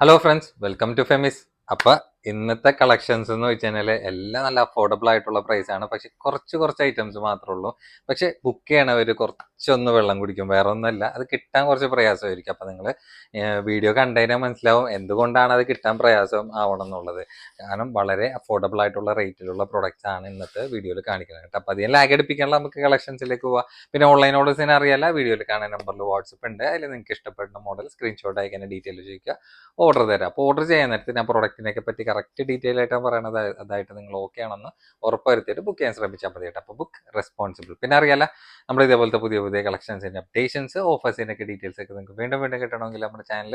Hello friends welcome to Femi's അപ്പൊ ഇന്നത്തെ collections എന്ന് വെച്ച് കഴിഞ്ഞാൽ എല്ലാം നല്ല അഫോർഡബിൾ ആയിട്ടുള്ള പ്രൈസ് ആണ്. പക്ഷെ കുറച്ച് കുറച്ച് ഐറ്റംസ് മാത്രമേ ഉള്ളൂ. പക്ഷെ ബുക്ക് ചെയ്യണവർ കുറച്ചൊന്ന് വെള്ളം കുടിക്കും. വേറെ ഒന്നുമല്ല അത് കിട്ടാൻ കുറച്ച് പ്രയാസമായിരിക്കും. അപ്പൊ നിങ്ങൾ വീഡിയോ കണ്ടതിനാൽ മനസ്സിലാവും എന്തുകൊണ്ടാണ് അത് കിട്ടാൻ പ്രയാസം ആവണം എന്നുള്ളത്. കാരണം വളരെ അഫോർഡബിൾ ആയിട്ടുള്ള റേറ്റിലുള്ള പ്രൊഡക്ട്സ് ആണ് ഇന്നത്തെ വീഡിയോയിൽ കാണിക്കുന്നത് കേട്ടോ. അപ്പൊ അധികം ലാഗ് അടിപ്പിക്കാനുള്ള നമുക്ക് കളക്ഷൻസിലേക്ക് പോവാം. പിന്നെ ഓൺലൈൻ ഓർഡേഴ്സിനെ അറിയാല്ല വീഡിയോയിൽ കാണാൻ നമ്പറിൽ വാട്സപ്പ് ഉണ്ട്. അതിൽ നിങ്ങൾക്ക് ഇഷ്ടപ്പെടുന്ന മോഡൽ സ്ക്രീൻഷോട്ട് അയക്കാൻ ഡീറ്റെയിൽ ചോദിക്കുക. ഓർഡർ തരാം. അപ്പോൾ ഓർഡർ ചെയ്യാൻ നേരത്തെ ഞാൻ പ്രൊഡക്റ്റിനെ പറ്റി കറക്റ്റ് ഡീറ്റെയിൽ ആയിട്ടാണ് പറയണത്. അത് അതായിട്ട് നിങ്ങൾ ഓക്കെ ആണെന്ന് ഉറപ്പുവരുത്തിയിട്ട് ബുക്ക് ചെയ്യാൻ ശ്രമിച്ചാൽ മതി കേട്ടോ. അപ്പോൾ ബുക്ക് റെസ്പോൺസിബിൾ പിന്നെ അറിയാല നമ്മൾ ഇതേപോലത്തെ പുതിയ പുതിയ കളക്ഷൻസിന്റെ അപ്ഡേഷൻസ് ഓഫേഴ്സിന്റെ ഒക്കെ ഡീറ്റെയിൽസ് ഒക്കെ നിങ്ങൾക്ക് വീണ്ടും വീണ്ടും കിട്ടണമെങ്കിൽ നമ്മുടെ ചാനൽ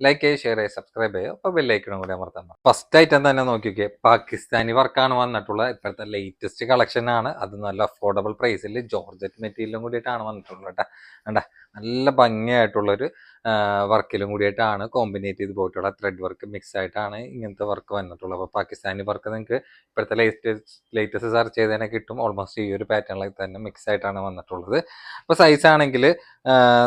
ലൈക്ക് ചെയ്യുക ഷെയർ ചെയ്യുക സബ്സ്ക്രൈബ് ചെയ്യുക. അപ്പോൾ ബെല്ലൈക്കണം കൂടി അമർത്താൻ ഫസ്റ്റ് ഐറ്റം തന്നെ നോക്കിയൊക്കെ നോക്കിയേ പാകിസ്ഥാനി വർക്കാണ് വന്നിട്ടുള്ളത് ഇപ്പോഴത്തെ ലേറ്റസ്റ്റ് കളക്ഷനാണ് അത് നല്ല അഫോർഡബിൾ പ്രൈസിൽ ജോർജറ്റ് മെറ്റീരിയലും കൂടിയിട്ടാണ് വന്നിട്ടുള്ളത് കേട്ടോ. നല്ല ഭംഗിയായിട്ടുള്ളൊരു വർക്കിലും കൂടിയിട്ടാണ് കോമ്പിനേറ്റ് ചെയ്ത് പോയിട്ടുള്ള ത്രെഡ് വർക്ക് മിക്സ് ആയിട്ടാണ് ഇങ്ങനത്തെ വർക്ക് വന്നിട്ടുള്ളത്. അപ്പോൾ പാകിസ്ഥാനി വർക്ക് നിങ്ങൾക്ക് ഇപ്പോഴത്തെ ലേറ്റസ്റ്റ് ലേറ്റസ്റ്റ് സെർച്ച് ചെയ്തതിനെ കിട്ടും. ഓൾമോസ്റ്റ് ഈ ഒരു പാറ്റേണിൽ തന്നെ മിക്സ് ആയിട്ടാണ് വന്നിട്ടുള്ളത്. അപ്പോൾ സൈസ് ആണെങ്കിൽ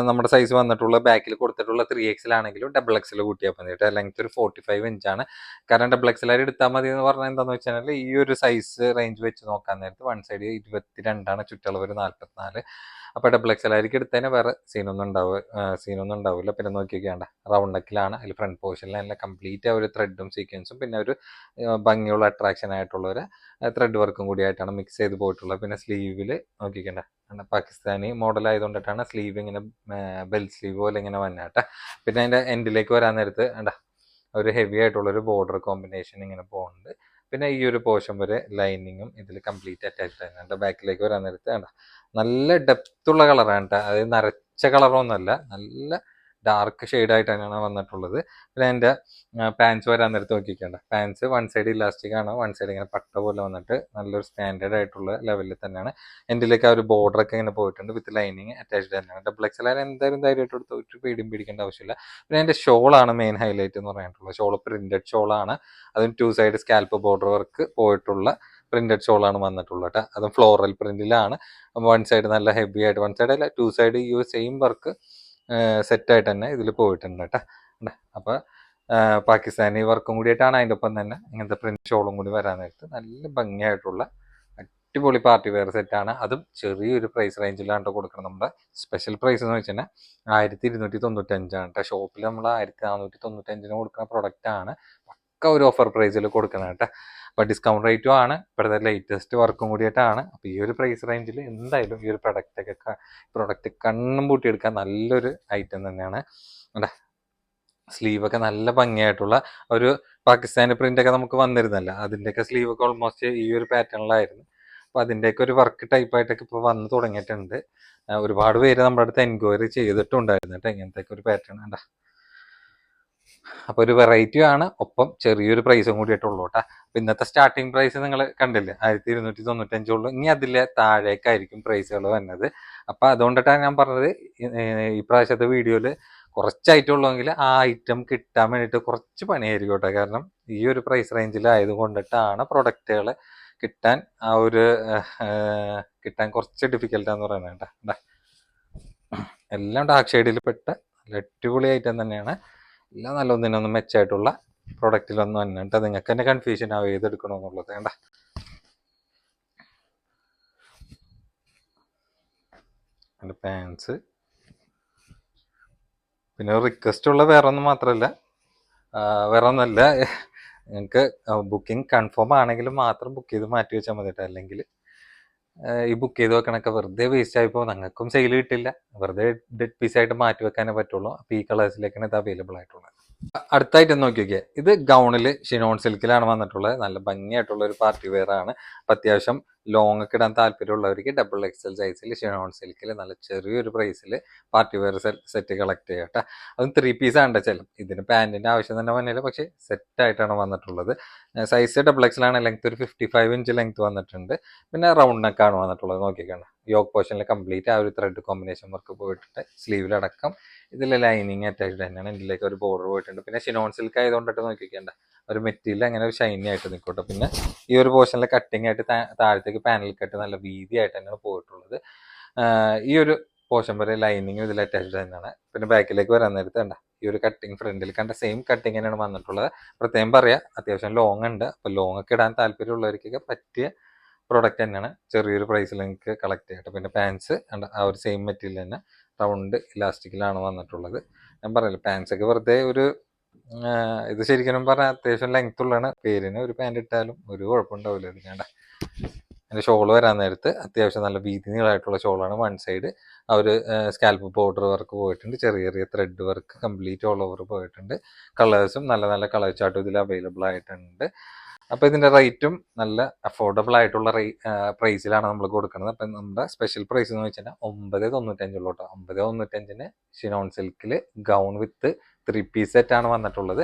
നമ്മുടെ സൈസ് വന്നിട്ടുള്ള ബാക്കിൽ കൊടുത്തിട്ടുള്ള ത്രീ എക്സിലാണെങ്കിലും ഡബിൾ എക്സിൽ കൂട്ടിയാൽ മതി കേട്ടോ. ലെങ്ത് ഒരു ഫോർട്ടി ഫൈവ് ഇഞ്ചാണ് കാരണം ഡബിൾ എക്സിലായിട്ട് എടുത്താൽ മതി എന്ന് പറഞ്ഞാൽ എന്താണെന്ന് വെച്ചാൽ ഈ ഒരു സൈസ് റേഞ്ച് വെച്ച് നോക്കാൻ നേരത്ത് വൺ സൈഡ് ഇരുപത്തി രണ്ടാണ് ചുറ്റളവ് ഒരു നാൽപ്പത്തിനാല് അപ്പോൾ ഡബിൾ എക്സൽ ആയിരിക്കും എടുത്തതിന് വേറെ സീനൊന്നും ഉണ്ടാവുക സീനൊന്നും ഉണ്ടാവില്ല പിന്നെ നോക്കിയൊക്കെയാണ്ട. റൗണ്ട് നെക്കിലാണ് അതിൽ ഫ്രണ്ട് പോർഷനിൽ നല്ല കംപ്ലീറ്റ് ഒരു ത്രെഡും സീക്വൻസും പിന്നെ ഒരു ഭംഗിയുള്ള അട്രാക്ഷൻ ആയിട്ടുള്ള ഒരു ത്രെഡ് വർക്കും കൂടിയായിട്ടാണ് മിക്സ് ചെയ്ത് പോയിട്ടുള്ളത് പിന്നെ സ്ലീവിൽ നോക്കിക്കണ്ട. പാകിസ്ഥാനി മോഡൽ ആയതുകൊണ്ടിട്ടാണ് സ്ലീവ് ഇങ്ങനെ ബെൽ സ്ലീവ് പോലെ ഇങ്ങനെ വന്നാട്ടെ പിന്നെ അതിന്റെ എൻഡിലേക്ക് വരാൻ നേരത്ത് വേണ്ട ഒരു ഹെവി ആയിട്ടുള്ളൊരു ബോർഡർ കോമ്പിനേഷൻ ഇങ്ങനെ പോകുന്നുണ്ട് പിന്നെ ഈ ഒരു പോർഷൻ വരെ ലൈനിങ്ങും ഇതിൽ കംപ്ലീറ്റ് അറ്റാച്ച്ഡ് ആണ് ബാക്കിലേക്ക് വരാൻ നേരത്ത് വേണ്ട നല്ല ഡെപ്തുള്ള കളറാണ് കേട്ടോ. അതായത് നരച്ച കളറൊന്നുമല്ല നല്ല ഡാർക്ക് ഷെയ്ഡ് തന്നെയാണ് വന്നിട്ടുള്ളത്. പിന്നെ എന്റെ പാൻസ് വരാൻ നേരത്ത് നോക്കിക്കേണ്ട. പാൻസ് വൺ സൈഡ് ഇലാസ്റ്റിക് ആണ്. വൺ സൈഡ് ഇങ്ങനെ പട്ട പോലെ വന്നിട്ട് നല്ലൊരു സ്റ്റാൻഡേർഡ് ആയിട്ടുള്ള ലെവലിൽ തന്നെയാണ്. എന്റെലേക്ക് ആ ഒരു ബോർഡർ ഒക്കെ ഇങ്ങനെ പോയിട്ടുണ്ട് വിത്ത് ലൈനിങ് അറ്റാച്ച്ഡ് തന്നെയാണ്. ഡബിൾ എക്സ് എല്ലാവരും എന്തായാലും ധൈര്യമായിട്ട് എടുത്ത് ഒരു പേടിയും പിടിക്കേണ്ട ആവശ്യമില്ല. പിന്നെ എന്റെ ഷോളാണ് മെയിൻ ഹൈലൈറ്റ് എന്ന് പറഞ്ഞിട്ടുള്ളത്. ഷോൾ പ്രിന്റഡ് ഷോളാണ് അതും two side scallop border work പോയിട്ടുള്ള പ്രിന്റഡ് ഷോളാണ് വന്നിട്ടുള്ളത് കേട്ടോ അതും ഫ്ലോറൽ പ്രിന്റിലാണ് വൺ സൈഡ് നല്ല ഹെവി ആയിട്ട് വൺ സൈഡ് അല്ല ടു സൈഡ് ഈ സെയിം വർക്ക് സെറ്റായിട്ട് തന്നെ ഇതിൽ പോയിട്ടുണ്ട് കേട്ടോ അപ്പോൾ പാകിസ്ഥാനി വർക്കും കൂടിയിട്ടാണ് അതിന്റെ ഒപ്പം തന്നെ ഇങ്ങനത്തെ പ്രിന്റ് ഷോളും കൂടി വരാൻ നേരത്ത് നല്ല ഭംഗിയായിട്ടുള്ള അടിപൊളി പാർട്ടി വെയർ സെറ്റാണ് അതും ചെറിയൊരു പ്രൈസ് റേഞ്ചിലാണ് കൊടുക്കുന്നത് നമ്മുടെ സ്പെഷ്യൽ പ്രൈസ് എന്ന് വെച്ചാൽ ആയിരത്തി ഇരുന്നൂറ്റി തൊണ്ണൂറ്റഞ്ചാണ് കേട്ടോ ഷോപ്പിൽ നമ്മൾ ആയിരത്തി നാനൂറ്റി തൊണ്ണൂറ്റഞ്ചിന് കൊടുക്കുന്ന പ്രൊഡക്റ്റാണ് പക്ക ഒരു ഓഫർ പ്രൈസിൽ കൊടുക്കണം കേട്ടോ അപ്പോൾ ഡിസ്കൗണ്ട് റേറ്റും ആണ്. ഇപ്പോഴത്തെ ലേറ്റസ്റ്റ് വർക്കും കൂടിയിട്ടാണ് അപ്പോൾ ഈ ഒരു പ്രൈസ് റേഞ്ചിൽ എന്തായാലും ഈ ഒരു പ്രൊഡക്റ്റൊക്കെ പ്രൊഡക്റ്റ് കണ്ണും പൂട്ടി എടുക്കാൻ നല്ലൊരു ഐറ്റം തന്നെയാണ്. അല്ലേ? സ്ലീവൊക്കെ നല്ല ഭംഗിയായിട്ടുള്ള ഒരു പാകിസ്ഥാനി പ്രിന്റൊക്കെ നമുക്ക് വന്നിരുന്നല്ല. അതിന്റെയൊക്കെ സ്ലീവൊക്കെ ഓൾമോസ്റ്റ് ഈ ഒരു പാറ്റേണിലായിരുന്നു അപ്പോൾ അതിന്റെയൊക്കെ ഒരു വർക്ക് ടൈപ്പായിട്ടൊക്കെ ഇപ്പോൾ വന്ന് തുടങ്ങിയിട്ടുണ്ട്. ഒരുപാട് പേര് നമ്മുടെ അടുത്ത് എൻക്വയറി ചെയ്തിട്ടുണ്ടായിരുന്നു കേട്ടോ ഇങ്ങനത്തെ ഒരു പാറ്റേൺ ഉണ്ടാ അപ്പോൾ ഒരു വെറൈറ്റി ആണ്. ഒപ്പം ചെറിയൊരു പ്രൈസും കൂടി ആയിട്ടുള്ളൂ കേട്ടോ. അപ്പോൾ ഇന്നത്തെ സ്റ്റാർട്ടിംഗ് പ്രൈസ് നിങ്ങൾ കണ്ടില്ലേ? ആയിരത്തി ഇരുന്നൂറ്റി തൊണ്ണൂറ്റഞ്ചുള്ളൂ ഇനി അതിലെ താഴേക്കായിരിക്കും പ്രൈസുകൾ വന്നത് അപ്പോൾ അതുകൊണ്ടിട്ടാണ് ഞാൻ പറഞ്ഞത് ഈ പ്രാവശ്യത്തെ വീഡിയോയിൽ കുറച്ച് ഐറ്റം കുറച്ചായിട്ടുള്ളെങ്കിൽ ആ ഐറ്റം കിട്ടാൻ വേണ്ടിയിട്ട് കുറച്ച് പണിയായിരിക്കും കേട്ടോ. കാരണം ഈ ഒരു പ്രൈസ് റേഞ്ചിൽ ആയതുകൊണ്ടിട്ടാണ് പ്രൊഡക്റ്റുകൾ കിട്ടാൻ ആ ഒരു കിട്ടാൻ കുറച്ച് ഡിഫിക്കൽട്ടാന്ന് പറയുന്നത് കേട്ടോ. എല്ലാം ഡാർക്ക് ഷെയ്ഡിൽ പെട്ട നല്ല അടിപൊളി ഐറ്റം തന്നെയാണ്. എല്ലാം നല്ല ഒന്നിനൊന്നും മെച്ചമായിട്ടുള്ള പ്രൊഡക്റ്റിലൊന്നും തന്നെ കേട്ടോ നിങ്ങൾക്ക് തന്നെ കൺഫ്യൂഷൻ ആവും ഏതെടുക്കണമെന്നുള്ളത് വേണ്ട പാൻസ് പിന്നെ റിക്വസ്റ്റ് ഉള്ള വേറെ ഒന്നും മാത്രമല്ല വേറെ ഒന്നല്ല നിങ്ങൾക്ക് ബുക്കിംഗ് കൺഫേം ആണെങ്കിൽ മാത്രം ബുക്ക് ചെയ്ത് മാറ്റി വെച്ചാൽ മതി അല്ലെങ്കിൽ ഈ ബുക്ക് ചെയ്ത് വെക്കണൊക്കെ വെറുതെ വേസ്റ്റ് ആയിപ്പോൾ ഞങ്ങൾക്കും സെയിൽ കിട്ടില്ല. വെറുതെ ഡെഡ് പീസ് ആയിട്ട് മാറ്റി വെക്കാനേ പറ്റുള്ളൂ. അപ്പോൾ ഈ കളേഴ്സിലേക്കാണ് ഇത് അവൈലബിൾ ആയിട്ടുള്ളത്. അടുത്തായിട്ട് നോക്കി നോക്കിയാൽ ഇത് ഗൗണിൽ ഷിനോൺ സിൽക്കിലാണ് വന്നിട്ടുള്ളത്. നല്ല ഭംഗിയായിട്ടുള്ള ഒരു പാർട്ടി വെയർ ആണ്. അപ്പം അത്യാവശ്യം ലോങ് ഒക്കെ ഇടാൻ താല്പര്യമുള്ളവർക്ക് ഡബിൾ എക്സൽ സൈസിൽ ഷിനോൺ സിൽക്കിൽ നല്ല ചെറിയൊരു പ്രൈസിൽ പാർട്ടി വെയർ സെറ്റ് കളക്ട് ചെയ്യട്ടെ അതും ത്രീ പീസ് ആണ് ചില ഇതിന് പാന്റിന്റെ ആവശ്യം തന്നെ വന്നില്ല. പക്ഷേ സെറ്റ് ആയിട്ടാണ് വന്നിട്ടുള്ളത്. സൈസ് ഡബിൾ എക്സലാണ് ലെങ്ത് ഒരു ഫിഫ്റ്റി ഫൈവ് ഇഞ്ച് ലെങ്ത് വന്നിട്ടുണ്ട്. പിന്നെ റൗണ്ട് ആണ് വന്നിട്ടുള്ളത്. നോക്കിക്കാണ്. യോഗ് പോർഷനിൽ കംപ്ലീറ്റ് ആ ഒരു ത്രെഡ് കോമ്പിനേഷൻ വർക്ക് പോയിട്ടുണ്ട്. സ്ലീവിലടക്കം ഇതിൽ ലൈനിങ് അറ്റാച്ച്ഡ് തന്നെയാണ്. ഇതിലേക്ക് ഒരു ബോർഡർ പോയിട്ടുണ്ട്. പിന്നെ ഷിനോൺ സിൽക്ക് ആയതുകൊണ്ടിട്ട് നോക്കിക്കേണ്ട. ഒരു മെറ്റീരിയൽ അങ്ങനെ ഒരു ഷൈനി ആയിട്ട് നിൽക്കട്ടെ. പിന്നെ ഈ ഒരു പോർഷനിൽ കട്ടിങ് ആയിട്ട് താഴത്തേക്ക് പാനൽ കട്ട് നല്ല വീതിയായിട്ട് തന്നെയാണ് പോയിട്ടുള്ളത്. ഈ ഒരു പോർഷൻ വരെ ലൈനിങ് ഇതിൽ അറ്റാച്ച്ഡ് തന്നെയാണ്. പിന്നെ ബാക്കിലേക്ക് വരാൻ നേരത്തെ വേണ്ട ഈ ഒരു കട്ടിങ് ഫ്രണ്ടിൽ കണ്ട സെയിം കട്ടിങ് തന്നെയാണ് വന്നിട്ടുള്ളത്. പ്രത്യേകം പറയാം അത്യാവശ്യം ലോങ് ഉണ്ട്. അപ്പോൾ ലോങ് ഒക്കെ ഇടാൻ താല്പര്യമുള്ളവർക്കൊക്കെ പറ്റിയ പ്രോഡക്റ്റ് തന്നെയാണ്. ചെറിയൊരു പ്രൈസിൽ നിങ്ങൾക്ക് കളക്ട് ചെയ്യട്ടെ പിന്നെ പാൻസ് ആ ഒരു സെയിം മെറ്റീരിയൽ തന്നെ. റൗണ്ട് ഇലാസ്റ്റിക്കിലാണ് വന്നിട്ടുള്ളത്. ഞാൻ പറഞ്ഞില്ല പാൻസൊക്കെ വെറുതെ ഒരു ഇത് ശരിക്കും പറഞ്ഞാൽ അത്യാവശ്യം ലെങ്ത് ഉള്ളതാണ്. പേരിന് ഒരു പാന്റ് ഇട്ടാലും ഒരു കുഴപ്പമുണ്ടാവില്ല ഇത് ഞാൻ എന്റെ ഷോൾ വരാൻ നേരത്ത് അത്യാവശ്യം നല്ല വീതി നീളമായിട്ടുള്ള ഷോളാണ് വൺ സൈഡ് ഒരു സ്കാൽപ്പ് പൗഡർ വർക്ക് പോയിട്ടുണ്ട് ചെറിയ ചെറിയ thread work complete all over പോയിട്ടുണ്ട്. കളേഴ്സും നല്ല നല്ല കളർ ചാർട്ടും ഇതിൽ അവൈലബിൾ ആയിട്ടുണ്ട്. അപ്പോൾ ഇതിന്റെ റേറ്റും നല്ല അഫോർഡബിൾ ആയിട്ടുള്ള പ്രൈസിലാണ് നമ്മൾ കൊടുക്കുന്നത്. അപ്പം നമ്മുടെ സ്പെഷ്യൽ പ്രൈസ് എന്ന് വെച്ചാൽ ഒമ്പത് തൊണ്ണൂറ്റഞ്ചുള്ളൂട്ടോ ഒമ്പത് തൊണ്ണൂറ്റഞ്ചിന് ഷിനോൺ സിൽക്കിൽ gown with three piece set ആണ് വന്നിട്ടുള്ളത്.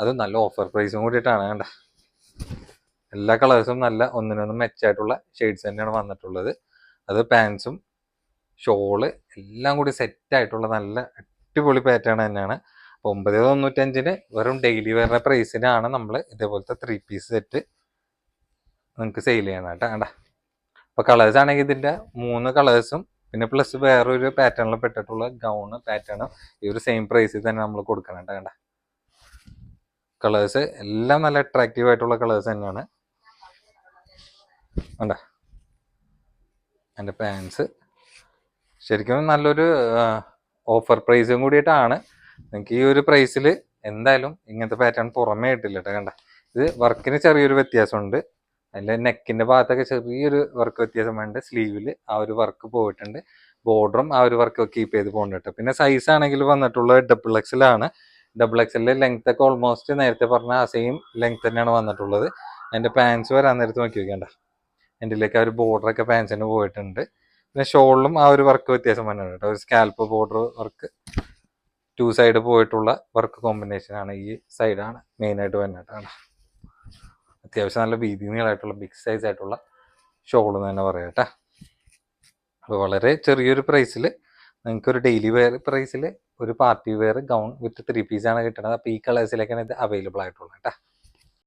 അത് നല്ല ഓഫർ പ്രൈസും കൂടിയിട്ടാണ് കണ്ട. എല്ലാ കളേഴ്സും നല്ല ഒന്നിനൊന്നും മെച്ചായിട്ടുള്ള ഷെയ്ഡ്സ് തന്നെയാണ് വന്നിട്ടുള്ളത്. അത് പാൻസും ഷോൾ എല്ലാം കൂടി സെറ്റ് ആയിട്ടുള്ള നല്ല അടിപൊളി പാറ്റേൺ തന്നെയാണ്. ഒമ്പത് തൊണ്ണൂറ്റഞ്ചിന് വെറും ഡെയിലി വരുന്ന പ്രൈസിനാണ് നമ്മൾ ഇതേപോലത്തെ ത്രീ പീസ് സെറ്റ് നിങ്ങൾക്ക് സെയിൽ ചെയ്യണം കേട്ടോ കണ്ട? അപ്പോൾ കളേഴ്സ് ആണെങ്കിൽ ഇതിന്റെ മൂന്ന് കളേഴ്സും പിന്നെ പ്ലസ് വേറൊരു പാറ്റേണിൽ പെട്ടിട്ടുള്ള ഗൗണ് പാറ്റേണും ഈ ഒരു സെയിം പ്രൈസിൽ തന്നെ നമ്മൾ കൊടുക്കണം കേട്ടോ കണ്ട? കളേഴ്സ് എല്ലാം നല്ല അട്രാക്റ്റീവ് ആയിട്ടുള്ള കളേഴ്സ് തന്നെയാണ്. കണ്ട? എന്റെ പാൻസ് ശരിക്കും നല്ലൊരു ഓഫർ പ്രൈസും കൂടിയിട്ടാണ്. നിങ്ങൾക്ക് ഈ ഒരു പ്രൈസിൽ എന്തായാലും ഇങ്ങനത്തെ പാറ്റേൺ പുറമേ ഇട്ടില്ല കേട്ടോ കണ്ട. ഇത് വർക്കിന് ചെറിയൊരു വ്യത്യാസമുണ്ട്. അതിന്റെ നെക്കിന്റെ ഭാഗത്തൊക്കെ ചെറിയൊരു വർക്ക് വ്യത്യാസം വേണ്ട. സ്ലീവിൽ ആ ഒരു വർക്ക് പോയിട്ടുണ്ട്. ബോർഡറും ആ ഒരു വർക്ക് കീപ്പ് ചെയ്ത് പോകുന്നുണ്ട് പിന്നെ സൈസ് ആണെങ്കിൽ വന്നിട്ടുള്ളത് ഡബിൾ എക്സലാണ് ഡബിൾ എക്സലിലെ ലെങ്ത് ഒക്കെ ഓൾമോസ്റ്റ് നേരത്തെ പറഞ്ഞ ആ സെയിം ലെങ്ത് തന്നെയാണ് വന്നിട്ടുള്ളത്. അതിന്റെ പാൻസ് വരാൻ നേരത്ത് നോക്കി വെക്കണ്ട എന്റെലേക്ക് ആ ഒരു ബോർഡറൊക്കെ പാൻസിന് പോയിട്ടുണ്ട്. പിന്നെ ഷോളിലും ആ ഒരു വർക്ക് വ്യത്യാസം വന്നിട്ടുണ്ട് ഒരു scallop border work two side പോയിട്ടുള്ള വർക്ക് കോമ്പിനേഷൻ ആണ് ഈ സൈഡാണ് മെയിനായിട്ട് വരുന്നത് കേട്ടോ അത്യാവശ്യം നല്ല വീതി നീളമായിട്ടുള്ള ബിഗ് സൈസ് ആയിട്ടുള്ള ഷോൾ എന്ന് തന്നെ പറയാം അപ്പോൾ വളരെ ചെറിയൊരു പ്രൈസിൽ നിങ്ങൾക്ക് ഒരു ഡെയിലി വെയർ പ്രൈസിൽ ഒരു party wear gown with three പീസാണ് കിട്ടുന്നത് അപ്പോൾ ഈ കളേഴ്സിലേക്കാണ് ഇത് അവൈലബിൾ ആയിട്ടുള്ളത് കേട്ടോ.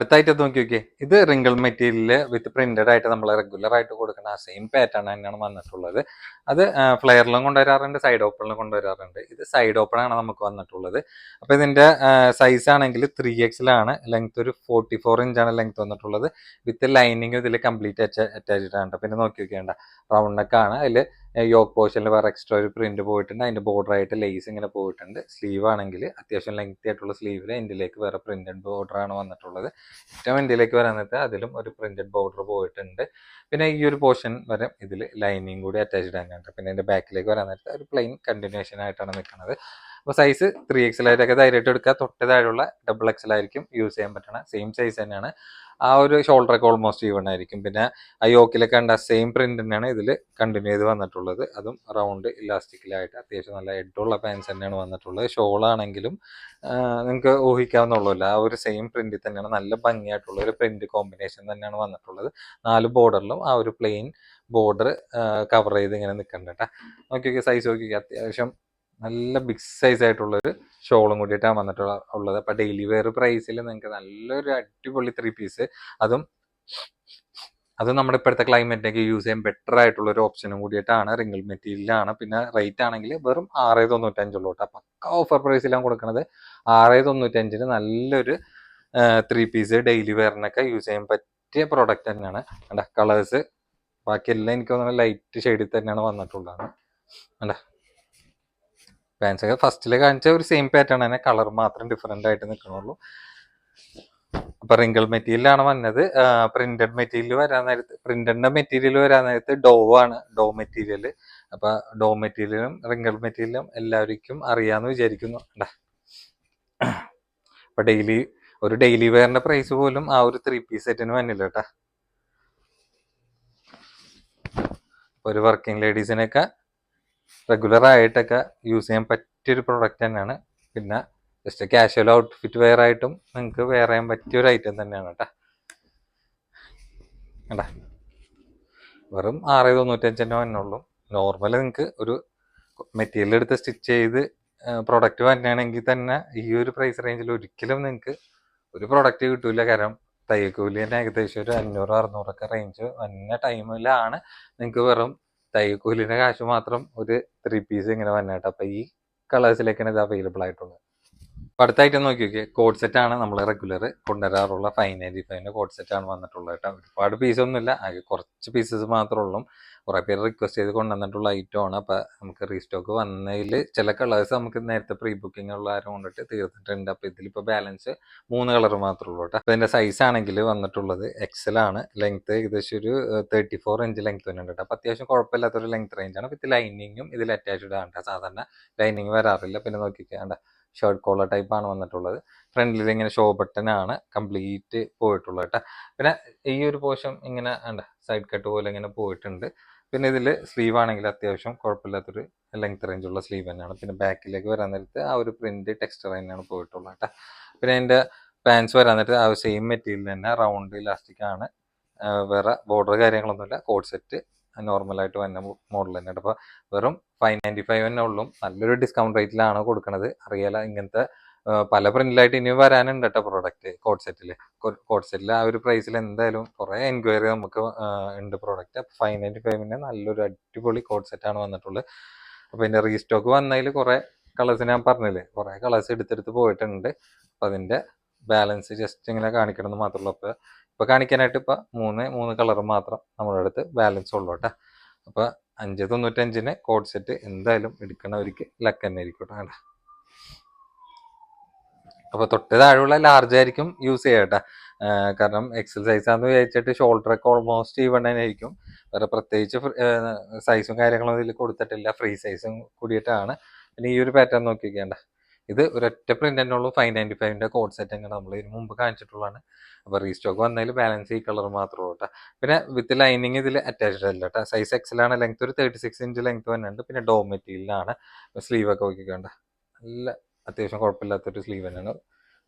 അടുത്തായിട്ട് നോക്കി നോക്കിയേ ഇത് റിങ്കിൾ മെറ്റീരിയൽ വിത്ത് പ്രിന്റഡ് ആയിട്ട് നമ്മൾ റെഗുലർ ആയിട്ട് കൊടുക്കുന്ന ആ സെയിം പാറ്റേൺ തന്നെയാണ് വന്നിട്ടുള്ളത്. അത് ഫ്ലെയറിലും കൊണ്ടുവരാറുണ്ട് സൈഡ് ഓപ്പണിലും കൊണ്ടുവരാറുണ്ട്. ഇത് സൈഡ് ഓപ്പൺ ആണ് നമുക്ക് വന്നിട്ടുള്ളത്. അപ്പോൾ ഇതിന്റെ സൈസ് ആണെങ്കിൽ ത്രീ എക്സിലാണ് ലെങ്ത് ഒരു ഫോർട്ടി ഫോർ ഇഞ്ചാണ് ലെങ്ത് വന്നിട്ടുള്ളത്. വിത്ത് ലൈനിങ് ഇതിൽ കംപ്ലീറ്റ് അറ്റാച്ച് ആണ് പിന്നെ നോക്കി നോക്കിയേണ്ട റൗണ്ട് നെക്ക് ആണ് അതിൽ യോക്ക് പോർഷനിൽ വേറെ എക്സ്ട്രാ ഒരു പ്രിന്റ് പോയിട്ടുണ്ട്. അതിന്റെ ബോർഡർ ആയിട്ട് ലേസ് ഇങ്ങനെ പോയിട്ടുണ്ട്. സ്ലീവ് ആണെങ്കിൽ അത്യാവശ്യം ലെങ്തി ആയിട്ടുള്ള സ്ലീവിൽ എൻഡിലേക്ക് വേറെ പ്രിന്റഡ് ബോർഡർ ആണ് വന്നിട്ടുള്ളത്. ഏറ്റവും എൻഡിലേക്ക് വരാൻ നേരത്തെ അതിലും ഒരു പ്രിന്റഡ് ബോർഡർ പോയിട്ടുണ്ട്. പിന്നെ ഈ ഒരു പോർഷൻ വരെ ഇതിൽ ലൈനിങ് കൂടി അറ്റാച്ച്ഡ് ആകാനുണ്ട് പിന്നെ അതിന്റെ ബാക്കിലേക്ക് വരാൻ നേരത്തെ ഒരു പ്ലെയിൻ കണ്ടിന്യൂഷൻ ആയിട്ടാണ് നിൽക്കുന്നത്. അപ്പോൾ സൈസ് ത്രീ എക്സലായിട്ടൊക്കെ ധൈര്യമായിട്ട് എടുക്കുക. തൊട്ട് താഴെയുള്ള ഡബിൾ എക്സലായിരിക്കും യൂസ് ചെയ്യാൻ പറ്റണ സെയിം സൈസ് തന്നെയാണ്. ആ ഒരു ഷോൾഡറൊക്കെ ഓൾമോസ്റ്റ് ഈവൺ ആയിരിക്കും. പിന്നെ ആ യോക്കിലൊക്കെ കണ്ട സെയിം പ്രിന്റ് തന്നെയാണ് ഇതിൽ കണ്ടിന്യൂ ചെയ്ത് വന്നിട്ടുള്ളത്. അതും റൗണ്ട് ഇലാസ്റ്റിക്കിലായിട്ട് അത്യാവശ്യം നല്ല ഹെഡുള്ള പാൻസ് തന്നെയാണ് വന്നിട്ടുള്ളത്. ഷോളാണെങ്കിലും നിങ്ങൾക്ക് ഊഹിക്കാവുന്നുള്ളൂല്ല ആ ഒരു സെയിം പ്രിന്റിൽ തന്നെയാണ് നല്ല ഭംഗിയായിട്ടുള്ള ഒരു പ്രിന്റ് കോമ്പിനേഷൻ തന്നെയാണ് വന്നിട്ടുള്ളത്. നാല് ബോർഡറിലും ആ ഒരു പ്ലെയിൻ ബോർഡർ കവർ ചെയ്ത് ഇങ്ങനെ നിൽക്കണ്ട കേട്ടോ നോക്കി സൈസ് നോക്കി അത്യാവശ്യം നല്ല ബിഗ് സൈസ് ആയിട്ടുള്ള ഒരു ഷോളും കൂടിയിട്ടാണ് വന്നിട്ടുള്ള ഉള്ളത്. അപ്പൊ ഡെയിലി വെയർ പ്രൈസിൽ നിങ്ങൾക്ക് നല്ലൊരു അടിപൊളി ത്രീ പീസ് അതും അത് നമ്മുടെ ഇപ്പോഴത്തെ ക്ലൈമറ്റിനൊക്കെ യൂസ് ചെയ്യാൻ ബെറ്റർ ആയിട്ടുള്ള ഒരു ഓപ്ഷനും കൂടിയിട്ടാണ് റിംഗിൾ മെറ്റീരിയലാണ് പിന്നെ റേറ്റ് ആണെങ്കിൽ വെറും ആറ് തൊണ്ണൂറ്റഞ്ചുള്ളൂ കേട്ടോ. പക്ക ഓഫർ പ്രൈസിലാണ് കൊടുക്കുന്നത് ആറ് തൊണ്ണൂറ്റഞ്ചിന് നല്ലൊരു ത്രീ പീസ് ഡെയിലി വെയറിനൊക്കെ യൂസ് ചെയ്യാൻ പറ്റിയ പ്രോഡക്റ്റ് തന്നെയാണ്. കണ്ട? കളേഴ്സ് ബാക്കിയെല്ലാം എനിക്ക് തോന്നുന്നത് ലൈറ്റ് ഷെയ്ഡിൽ തന്നെയാണ് വന്നിട്ടുള്ളതാണ്. കണ്ട? പാൻസ് ഒക്കെ ഫസ്റ്റിൽ കാണിച്ച ഒരു സെയിം പാറ്റേൺ തന്നെ. കളർ മാത്രം ഡിഫറെന്റ് ആയിട്ട് നിൽക്കണുള്ളൂ അപ്പൊ റിങ്കിൾ മെറ്റീരിയലാണ് വന്നത്. പ്രിന്റഡ് മെറ്റീരിയൽ വരാൻ നേരത്ത് പ്രിന്റഡിന്റെ മെറ്റീരിയൽ വരാൻ നേരത്ത് ഡോ ആണ് ഡോ മെറ്റീരിയൽ അപ്പൊ ഡോ മെറ്റീരിയലും റിങ്കിൾ മെറ്റീരിയലും എല്ലാവർക്കും അറിയാന്ന് വിചാരിക്കുന്നു. അപ്പൊ ഡെയിലി ഒരു ഡെയിലി വെയറിന്റെ പ്രൈസ് പോലും ആ ഒരു ത്രീ പീസ് സെറ്റിന് വന്നില്ല കേട്ടാ ഒരു വർക്കിംഗ് ലേഡീസിനൊക്കെ റെഗുലർ ആയിട്ടൊക്കെ യൂസ് ചെയ്യാൻ പറ്റിയൊരു പ്രൊഡക്റ്റ് തന്നെയാണ്. പിന്നെ ജസ്റ്റ് കാഷ്വൽ ഔട്ട്ഫിറ്റ് വെയർ ആയിട്ടും നിങ്ങൾക്ക് വെയർ ചെയ്യാൻ പറ്റിയ ഒരു ഐറ്റം തന്നെയാണ് കേട്ടോ. കണ്ടാ? വെറും ആറ് തൊണ്ണൂറ്റഞ്ചിന്റെ വന്നുള്ളൂ നോർമൽ നിങ്ങൾക്ക് ഒരു മെറ്റീരിയൽ എടുത്ത് സ്റ്റിച്ച് ചെയ്ത് പ്രൊഡക്റ്റ് വരണമെങ്കിൽ തന്നെ ഈ ഒരു പ്രൈസ് റേഞ്ചിൽ ഒരിക്കലും നിങ്ങൾക്ക് ഒരു പ്രൊഡക്റ്റ് കിട്ടൂല. കാരണം തയ്യക്കൂലി തന്നെ ഏകദേശം ഒരു അഞ്ഞൂറ് അറുന്നൂറൊക്കെ റേഞ്ച് വന്ന ടൈമിലാണ് നിങ്ങൾക്ക് വെറും തയ്യക്കൂലിന്റെ കാശ് മാത്രം ഒരു ത്രീ പീസ് ഇങ്ങനെ വന്നിട്ട് അപ്പൊ ഈ കളേഴ്സിലേക്കാണ് ഇത് അവൈലബിൾ ആയിട്ടുള്ളത്. അപ്പൊ അടുത്തായിട്ട് നോക്കി നോക്കിയാൽ കോഡ് ആണ് നമ്മൾ റെഗുലർ കൊണ്ടുവരാറുള്ള ഫൈവ് നയന്റി ഫൈവിന്റെ കോഡ് ആണ് വന്നിട്ടുള്ളത് കേട്ടോ. ഒരുപാട് പീസ് ഒന്നുമില്ല ആകെ കുറച്ച് പീസസ് മാത്രമേ ഉള്ളൂ. കുറെ പേര് റിക്വസ്റ്റ് ചെയ്ത് കൊണ്ടുവന്നിട്ടുള്ള ഐറ്റം ആണ്. അപ്പൊ നമുക്ക് റീസ്റ്റോക്ക് വന്നതിൽ ചില കളേഴ്സ് നമുക്ക് നേരത്തെ പ്രീ ബുക്കിംഗ് ഉള്ള ആരും കൊണ്ടിട്ട് തീർന്നിട്ടുണ്ട് അപ്പൊ ഇതിലിപ്പോ ബാലൻസ് മൂന്ന് കളർ മാത്രമേ ഉള്ളൂ കേട്ടോ അപ്പൊ ഇതിന്റെ സൈസ് ആണെങ്കിൽ വന്നിട്ടുള്ളത് എക്സൽ ആണ്. ലെങ്ത് ഏകദേശം ഒരു തേർട്ടി ഫോർ ഇഞ്ച് ലെങ്ത് തന്നെ ഉണ്ട് അപ്പൊ അത്യാവശ്യം കുഴപ്പമില്ലാത്തൊരു ലെങ്ത് റേഞ്ചാണ് ആണ്. ഇത് ലൈനിങ്ങും ഇതിൽ അറ്റാച്ച്ഡ് ആണ് സാധാരണ ലൈനിങ് വരാറില്ല. പിന്നെ നോക്കിക്കേണ്ട ഷർട്ട് കോളർ ടൈപ്പ് ആണ് വന്നിട്ടുള്ളത്. ഫ്രണ്ടിൽ ഇങ്ങനെ ഷോ ബട്ടൺ ആണ് കംപ്ലീറ്റ് പോയിട്ടുള്ളത് കേട്ടോ പിന്നെ ഈ ഒരു പോഷം ഇങ്ങനെ ഉണ്ട് സൈഡ് കട്ട് പോലെ ഇങ്ങനെ പോയിട്ടുണ്ട്. പിന്നെ ഇതിൽ സ്ലീവ് ആണെങ്കിൽ അത്യാവശ്യം കുഴപ്പമില്ലാത്തൊരു ലെങ്ത് റേഞ്ച് ഉള്ള സ്ലീവ് തന്നെയാണ്. പിന്നെ ബാക്കിലേക്ക് വരാൻ നേരത്ത് ആ ഒരു പ്രിന്റ് ടെക്സ്ചർ തന്നെയാണ് പോയിട്ടുള്ളത് കേട്ടോ. പിന്നെ അതിന്റെ പാൻസ് വരാൻ നേരത്ത് ആ സെയിം മെറ്റീരിയൽ തന്നെ റൗണ്ട് ഇലാസ്റ്റിക് ആണ്. വേറെ ബോർഡർ കാര്യങ്ങളൊന്നുമില്ല. കോഡ് സെറ്റ് നോർമലായിട്ട് വന്ന മോഡൽ തന്നെയാണ്. അപ്പോൾ വെറും ഫൈവ് നയന്റി ഫൈവ് തന്നെ ഉള്ളൂ. നല്ലൊരു ഡിസ്കൗണ്ട് റേറ്റിലാണ് കൊടുക്കുന്നത് അറിയാല ഇങ്ങനത്തെ പല പ്രിന്റിലായിട്ട് ഇനി വരാനുണ്ട് കേട്ടോ പ്രോഡക്റ്റ് കോഡ് സെറ്റിൽ കോഡ് സെറ്റിൽ ആ ഒരു പ്രൈസിൽ എന്തായാലും കുറേ എൻക്വയറി നമുക്ക് ഉണ്ട് പ്രോഡക്റ്റ് അപ്പോൾ ഫൈവ് നയന്റി ഫൈവിന്റെ നല്ലൊരു അടിപൊളി കോഡ് സെറ്റാണ് വന്നിട്ടുള്ളത് അപ്പോൾ ഇതിന്റെ റീസ്റ്റോക്ക് വന്നതിൽ കുറേ കളേഴ്സ് ഞാൻ പറഞ്ഞില്ലേ? കുറേ കളേഴ്സ് എടുത്തെടുത്ത് പോയിട്ടുണ്ട്. അപ്പോൾ അതിന്റെ ബാലൻസ് ജസ്റ്റ് ഇങ്ങനെ കാണിക്കണം എന്ന് മാത്രമേ ഉള്ളൂ അപ്പോൾ കാണിക്കാനായിട്ട് ഇപ്പോൾ മൂന്ന് മൂന്ന് കളർ മാത്രം നമ്മുടെ അടുത്ത് ബാലൻസ് ഉള്ളൂ കേട്ടോ അപ്പോൾ അഞ്ച് തൊണ്ണൂറ്റഞ്ചിന് കോഡ് സെറ്റ് എന്തായാലും എടുക്കണവർക്ക് ലക്ക് തന്നെ ആയിരിക്കും കേട്ടോ. അപ്പോൾ തൊട്ട് താഴെയുള്ള ലാർജ് ആയിരിക്കും യൂസ് ചെയ്യട്ടെ കാരണം എക്സസൈസ് ആണെന്ന് വിചാരിച്ചിട്ട് ഷോൾഡർ ഒക്കെ ഓൾമോസ്റ്റ് ഈവൺ തന്നെ ആയിരിക്കും. വേറെ പ്രത്യേകിച്ച് സൈസും കാര്യങ്ങളും ഇതിൽ കൊടുത്തിട്ടില്ല. ഫ്രീ സൈസും കൂടിയിട്ടാണ്. പിന്നെ ഈ ഒരു പാറ്റേൺ നോക്കിക്കേണ്ട ഇത് ഒരൊറ്റ പ്രിന്റ് തന്നെ ഉള്ളൂ. ഫൈവ് നയന്റി ഫൈവിന്റെ കോഡ് സെറ്റ് അങ്ങനെ നമ്മൾ ഇതിന് മുമ്പ് കാണിച്ചിട്ടുള്ളതാണ്. അപ്പോൾ റീസ്റ്റോക്ക് വന്നതിൽ ബാലൻസ് ഈ കളർ മാത്രമേ കേട്ടോ. പിന്നെ വിത്ത് ലൈനിങ് ഇതിൽ അറ്റാച്ച്ഡ് അല്ല കേട്ടോ. സൈസ് എക്സലാണ് ലെങ്ത് ഒരു തേർട്ടി സിക്സ് ഇഞ്ച് ലെങ്ത് തന്നെ ഉണ്ട്. പിന്നെ ഡോ മെറ്റീരിയലാണ് സ്ലീവ് ഒക്കെ നോക്കിക്കേണ്ട നല്ല അത്യാവശ്യം കുഴപ്പമില്ലാത്തൊരു സ്ലീവ് തന്നെയാണ്.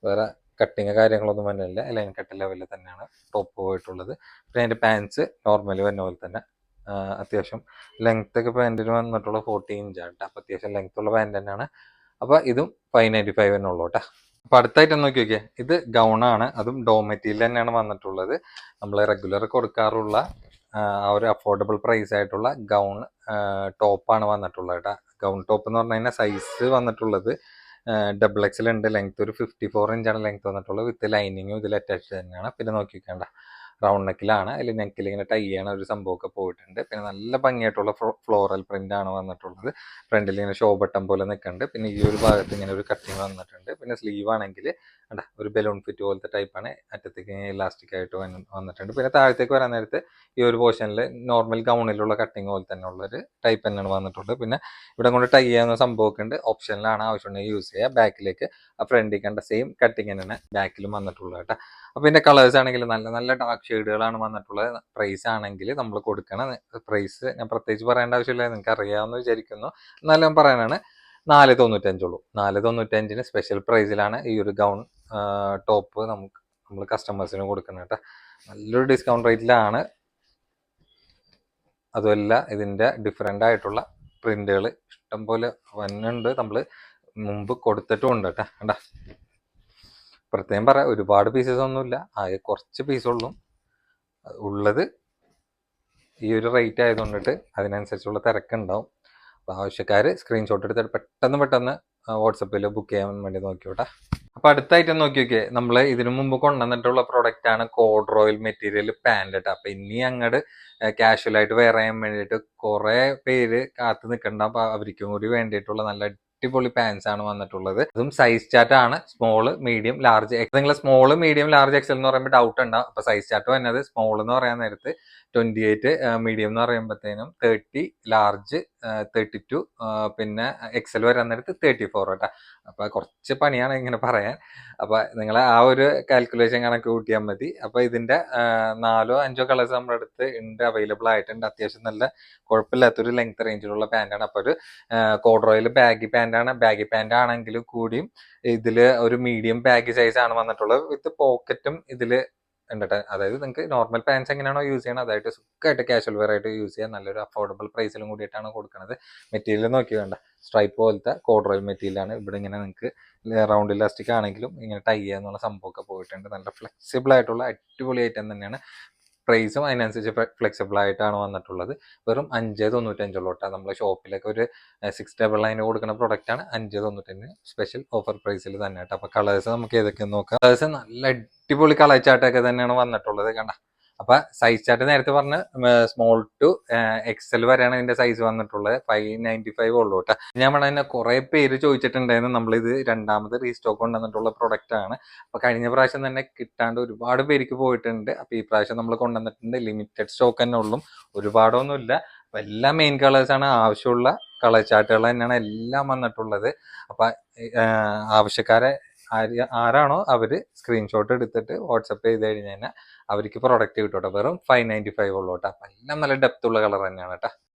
വേറെ കട്ടിങ് കാര്യങ്ങളൊന്നും വന്നില്ല. ലൈൻ കട്ട് ലെവലിൽ തന്നെയാണ് ടോപ്പ് പോയിട്ടുള്ളത്. പിന്നെ അതിന്റെ പാൻസ് നോർമലി വന്ന പോലെ തന്നെ അത്യാവശ്യം ലെങ്ത് ഒക്കെ പാന്റിന് വന്നിട്ടുള്ള ഫോർട്ടി ഇഞ്ചാണ് അപ്പോൾ അത്യാവശ്യം ലെങ്ത് ഉള്ള പാന്റ് തന്നെയാണ്. അപ്പോൾ ഇതും ഫൈവ് നയന്റി ഫൈവ് തന്നെ ഉള്ളൂ കേട്ടോ അപ്പോൾ അടുത്തായിട്ട് നോക്കി നോക്കിയേ ഇത് ഗൗണാണ് അതും ഡോ മെറ്റീരിയൽ തന്നെയാണ് വന്നിട്ടുള്ളത്. നമ്മൾ റെഗുലർ കൊടുക്കാറുള്ള ആ ഒരു അഫോർഡബിൾ പ്രൈസ് ആയിട്ടുള്ള ഗൗൺ ടോപ്പാണ് വന്നിട്ടുള്ളത് കേട്ടോ ഗൗൺ ടോപ്പ് എന്ന് പറഞ്ഞു കഴിഞ്ഞാൽ സൈസ് വന്നിട്ടുള്ളത് ഡബിൾ എക്സൽ ഉണ്ട്. ലെങ്ത് ഒരു ഫിഫ്റ്റി ഫോർ ഇഞ്ചാണ് ലെങ്ത് വന്നിട്ടുള്ളത്. വിത്ത് ലൈനിങ്ങും ഇതിൽ അറ്റാച്ച് തന്നെയാണ്. പിന്നെ നോക്കിക്കേണ്ട. റൗണ്ട് നെക്കിലാണ് അതിൽ നെക്കിൽ ഇങ്ങനെ ടൈ ചെയ്യണ ഒരു സംഭവമൊക്കെ പോയിട്ടുണ്ട്. പിന്നെ നല്ല ഭംഗിയായിട്ടുള്ള ഫ്ലോറൽ പ്രിന്റ് ആണ് വന്നിട്ടുള്ളത്. ഫ്രണ്ടിൽ ഇങ്ങനെ ഷോ ബട്ടൺ പോലെ നിൽക്കുന്നുണ്ട് പിന്നെ ഈ ഒരു ഭാഗത്ത് ഇങ്ങനെ ഒരു കട്ടിങ് വന്നിട്ടുണ്ട്. പിന്നെ സ്ലീവ് ആണെങ്കിൽ അണ്ട ഒരു ബലൂൺ ഫിറ്റ് പോലത്തെ ടൈപ്പാണ്. അറ്റത്തേക്ക് ഇലാസ്റ്റിക് ആയിട്ട് വന്നിട്ടുണ്ട്. പിന്നെ താഴത്തേക്ക് വരാൻ നേരത്ത് ഈ ഒരു പോർഷനിൽ നോർമൽ ഗൗണിലുള്ള കട്ടിങ് പോലെ തന്നെ ഉള്ളൊരു ടൈപ്പ് തന്നെയാണ് വന്നിട്ടുള്ളത് പിന്നെ ഇവിടെ കൊണ്ട് ടൈ ചെയ്യാവുന്ന സംഭവമൊക്കെ ഉണ്ട്. ഓപ്ഷനിലാണ് ആവശ്യമുണ്ടെങ്കിൽ യൂസ് ചെയ്യുക ബാക്കിലേക്ക് ആ ഫ്രണ്ടിൽ കണ്ട സെയിം കട്ടിങ് തന്നെയാണ് ബാക്കിലും വന്നിട്ടുള്ളത് കേട്ടോ. അപ്പോൾ ഇതിന്റെ കളേഴ്സ് ആണെങ്കിൽ നല്ല നല്ല ഡാർക്ക് ഷെയ്ഡുകളാണ് വന്നിട്ടുള്ളത്. പ്രൈസ് ആണെങ്കിൽ നമ്മൾ കൊടുക്കണം പ്രൈസ് ഞാൻ പ്രത്യേകിച്ച് പറയേണ്ട ആവശ്യമില്ല. നിങ്ങൾക്ക് അറിയാമെന്ന് വിചാരിക്കുന്നു. എന്നാലും പറയാനാണ് നാല് തൊണ്ണൂറ്റഞ്ചുള്ളൂ. നാല് തൊണ്ണൂറ്റഞ്ചിന് സ്പെഷ്യൽ പ്രൈസിലാണ് ഈ ഒരു ഗൗൺ ടോപ്പ് നമുക്ക് നമ്മൾ കസ്റ്റമേഴ്സിന് കൊടുക്കുന്നത് കേട്ടോ. നല്ലൊരു ഡിസ്കൗണ്ട് റേറ്റിലാണ് അതുമല്ല ഇതിന്റെ ഡിഫറെന്റ് ആയിട്ടുള്ള പ്രിന്റുകൾ ഇഷ്ടംപോലെ വന്നുണ്ട് നമ്മൾ മുമ്പ് കൊടുത്തിട്ടും ഉണ്ട് കേട്ടോ. കണ്ടാ? പ്രത്യേകം പറയാം ഒരുപാട് പീസസ് ഒന്നുമില്ല. ആകെ കുറച്ച് പീസുള്ളൂ ഉള്ളൂ. ഉള്ളത് ഈ ഒരു റേറ്റ് ആയതുകൊണ്ടിട്ട് അതിനനുസരിച്ചുള്ള തിരക്കുണ്ടാവും. ആവശ്യക്കാർ സ്ക്രീൻഷോട്ട് എടുത്ത് പെട്ടെന്ന് പെട്ടെന്ന് വാട്സപ്പിൽ ബുക്ക് ചെയ്യാൻ വേണ്ടി നോക്കിയോട്ടെ. അപ്പോൾ അടുത്തായിട്ട് നോക്കി നോക്കിയേ നമ്മൾ ഇതിനു മുമ്പ് കൊണ്ടുവന്നിട്ടുള്ള പ്രോഡക്റ്റ് ആണ് കോഡ് റോയൽ മെറ്റീരിയൽ പാന്റ് അപ്പോൾ ഇനി അങ്ങോട്ട് കാഷ്വൽ ആയിട്ട് വെയർ ചെയ്യാൻ വേണ്ടിയിട്ട് കുറേ പേര് കാത്തു നിൽക്കേണ്ട അപ്പോൾ അവർക്കും കൂടി വേണ്ടിയിട്ടുള്ള നല്ല അടിപൊളി പാൻസ് ആണ് വന്നിട്ടുള്ളത്. അതും സൈസ് ചാർട്ട് ആണ്. സ്മോൾ മീഡിയം ലാർജ് നിങ്ങൾ സ്മോൾ മീഡിയം ലാർജ് എക്സൽ എന്ന് പറയുമ്പോൾ ഡൗട്ട് ഉണ്ടാവും അപ്പൊ സൈസ് ചാർട്ട് വന്നത് സ്മോൾ എന്ന് പറയാൻ നേരത്ത് ട്വന്റി എയ്റ്റ് മീഡിയം എന്ന് പറയുമ്പോഴത്തേനും തേർട്ടി ലാർജ് തേർട്ടി ടു പിന്നെ എക്സൽ വരാൻ നേരത്ത് തേർട്ടി ഫോർ കേട്ടോ അപ്പൊ കുറച്ച് പണിയാണ് ഇങ്ങനെ പറയാൻ. അപ്പൊ നിങ്ങൾ ആ ഒരു കാൽക്കുലേഷൻ കണക്ക് കൂട്ടിയാൽ മതി. അപ്പൊ ഇതിന്റെ നാലോ അഞ്ചോ കളേഴ്സ് നമ്മുടെ അടുത്ത് ഉണ്ട് അവൈലബിൾ ആയിട്ടുണ്ട്. അത്യാവശ്യം നല്ല കുഴപ്പമില്ലാത്തൊരു ലെങ്ത് റേഞ്ചിലുള്ള പാന്റാണ് അപ്പൊ ഒരു കോഡ്രോയിൽ ബാഗി പാന്റ് ആണ്. ബാഗി പാന്റ് ആണെങ്കിലും കൂടിയും ഇതിൽ ഒരു മീഡിയം ബാഗി ആണ് വന്നിട്ടുള്ളത്. വിത്ത് പോക്കറ്റും ഇതിൽ ഉണ്ട് അതായത് നിങ്ങൾക്ക് നോർമൽ പാൻസ് എങ്ങനെയാണോ യൂസ് ചെയ്യണം അതായിട്ട് സുഖമായിട്ട് കാഷ്വൽ വെയർ ആയിട്ട് യൂസ് ചെയ്യാൻ നല്ലൊരു അഫോർഡബിൾ പ്രൈസിലും കൂടിയിട്ടാണ് കൊടുക്കുന്നത് മെറ്റീരിയൽ നോക്കി വേണ്ട. സ്ട്രൈപ്പ് പോലത്തെ കോഡ്രോയിൽ മെറ്റീരിയൽ ആണ്. ഇവിടെ ഇങ്ങനെ നിങ്ങൾക്ക് റൗണ്ട് ഇലാസ്റ്റിക് ആണെങ്കിലും ഇങ്ങനെ ടൈ ചെയ്യാന്നുള്ള സംഭവമൊക്കെ പോയിട്ടുണ്ട്. നല്ല ഫ്ലെക്സിബിൾ ആയിട്ടുള്ള അടിപൊളി ഐറ്റം തന്നെയാണ്. പ്രൈസും അതിനനുസരിച്ച് ഫ്ലെക്സിബിൾ ആയിട്ടാണ് വന്നിട്ടുള്ളത്. വെറും അഞ്ച് തൊണ്ണൂറ്റഞ്ചുള്ളൂ നമ്മൾ ഷോപ്പിലൊക്കെ ഒരു സിക്സ് ഡബിൾ നയന് കൊടുക്കുന്ന പ്രൊഡക്റ്റ് ആണ് അഞ്ച് തൊണ്ണൂറ്റഞ്ച് സ്പെഷ്യൽ ഓഫർ പ്രൈസിൽ തന്നെ കേട്ടോ. അപ്പൊ കളേഴ്സ് നമുക്ക് ഏതൊക്കെ നോക്കാം. കളേഴ്സ് നല്ല അടിപൊളി കളർ ചാട്ടൊക്കെ തന്നെയാണ് വന്നിട്ടുള്ളത് കണ്ട. അപ്പൊ സൈസ് ചാർട്ട് നേരത്തെ പറഞ്ഞ സ്മോൾ ടു എക്സൽ വരെയാണ് ഇതിന്റെ സൈസ് വന്നിട്ടുള്ളത്. ഫൈവ് നയന്റി ഫൈവ് ഉള്ളൂ കേട്ടോ. ഞാൻ പറഞ്ഞ കുറെ പേര് ചോദിച്ചിട്ടുണ്ടായിരുന്നു നമ്മളിത് രണ്ടാമത് റീസ്റ്റോക്ക് കൊണ്ടുവന്നിട്ടുള്ള പ്രൊഡക്റ്റ് ആണ്. അപ്പൊ കഴിഞ്ഞ പ്രാവശ്യം തന്നെ കിട്ടാണ്ട് ഒരുപാട് പേർക്ക് പോയിട്ടുണ്ട്. അപ്പൊ ഈ പ്രാവശ്യം നമ്മൾ കൊണ്ടുവന്നിട്ടുണ്ട്. ലിമിറ്റഡ് സ്റ്റോക്ക് തന്നെ ഉള്ളൂ. ഒരുപാടൊന്നുമില്ല. എല്ലാ മെയിൻ കളേഴ്സ് ആണ് ആവശ്യമുള്ള കളർ ചാർട്ടുകൾ തന്നെയാണ് എല്ലാം വന്നിട്ടുള്ളത്. അപ്പൊ ആവശ്യക്കാരെ ആരാണോ അവർ സ്ക്രീൻഷോട്ട് എടുത്തിട്ട് വാട്സപ്പ് ചെയ്ത് കഴിഞ്ഞ് കഴിഞ്ഞാൽ അവർക്ക് പ്രൊഡക്റ്റ് കിട്ടും കേട്ടോ വെറും ഫൈവ് നയന്റി ഫൈവ് ഉള്ളൂ കേട്ടോ അപ്പം എല്ലാം നല്ല ഡെപ്ത് ഉള്ള കളർ തന്നെയാണ് കേട്ടോ